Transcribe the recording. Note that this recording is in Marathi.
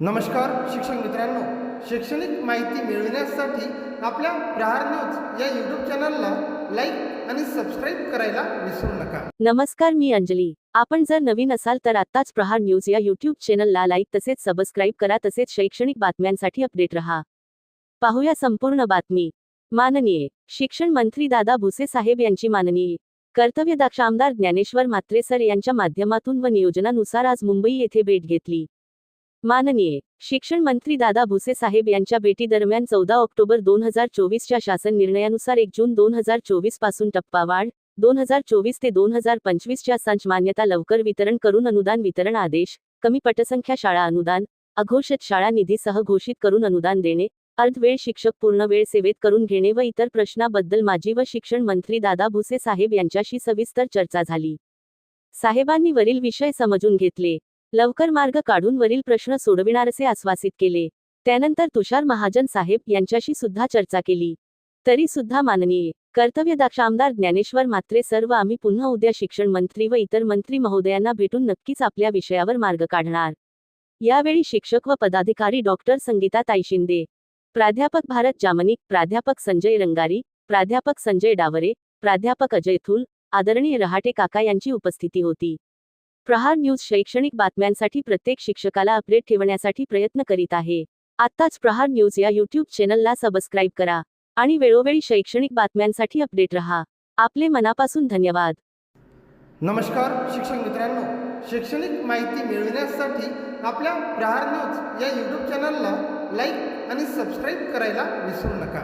नमस्कार शिक्षक मित्रांनो. शैक्षणिक माहिती मिळविण्यासाठी आपल्या प्रहार न्यूज या यूट्यूब चॅनलला लाईक आणि सबस्क्राईब करायला विसरू नका. नमस्कार मी अंजली. आपण जर नवीन असाल तर आत्ताच प्रहार न्यूज या यूट्यूब चॅनलला लाईक तसेच सबस्क्राईब करा तसेच शैक्षणिक बातम्यांसाठी अपडेट रहा. पाहूया संपूर्ण बातमी. माननीय शिक्षण मंत्री दादा भुसे साहेब यांची माननीय कर्तव्यदक्ष आमदार ज्ञानेश्वर म्हात्रे सर यांच्या माध्यमातून व नियोजनानुसार आज मुंबई येथे भेट घेतली. माननीय शिक्षण मंत्री दादा भुसे साहेब यांच्या भेटीदरम्यान चौदा ऑक्टोबर दोन हजार चोवीसच्या शासन निर्णयानुसार एक जून दोन हजार चोवीसपासून टप्पावाढ दोन हजार चोवीस ते दोन हजार पंचवीसच्या संच मान्यता लवकर वितरण करून अनुदान वितरण आदेश कमी पटसंख्या शाळा अनुदान अघोषित शाळा निधीसह घोषित करून अनुदान देणे अर्धवेळ शिक्षक पूर्ण वेळ सेवेत करून घेणे व इतर प्रश्नाबद्दल माजी व शिक्षण मंत्री दादा भुसे साहेब यांच्याशी सविस्तर चर्चा झाली. साहेबांनी वरील विषय समजून घेतले. लवकर मार्ग काढून वरील प्रश्न सोडविणार असे आश्वासित केले. त्यानंतर तुषार महाजन साहेब यांच्याशी सुद्धा चर्चा केली. तरी सुद्धा माननीय कर्तव्यदक्ष आमदार ज्ञानेश्वर मात्रे सर्व आम्ही पुन्हा उद्या शिक्षण मंत्री व इतर मंत्री महोदयांना भेटून नक्कीच आपल्या विषयावर मार्ग काढणार. यावेळी शिक्षक व पदाधिकारी डॉक्टर संगीता ताई शिंदे प्राध्यापक भारत जामनिक प्राध्यापक संजय रंगारी प्राध्यापक संजय डावरे प्राध्यापक अजय थुल आदरणीय रहाटे काका यांची उपस्थिती होती. प्रहार न्यूज शैक्षणिक बातम्यांसाठी प्रत्येक शिक्षकाला अपडेट ठेवण्यासाठी प्रयत्न करीत आहे. आत्ताच प्रहार न्यूज या यूट्यूब चॅनलला सबस्क्राईब करा आणि वेळोवेळी शैक्षणिक बातम्यांसाठी अपडेट रहा. आपले मनापासून धन्यवाद. नमस्कार शिक्षक मित्रांनो. शैक्षणिक माहिती मिळविण्यासाठी आपल्या प्रहार न्यूज या यूट्यूब चॅनलला लाईक आणि सबस्क्राईब करायला विसरू नका.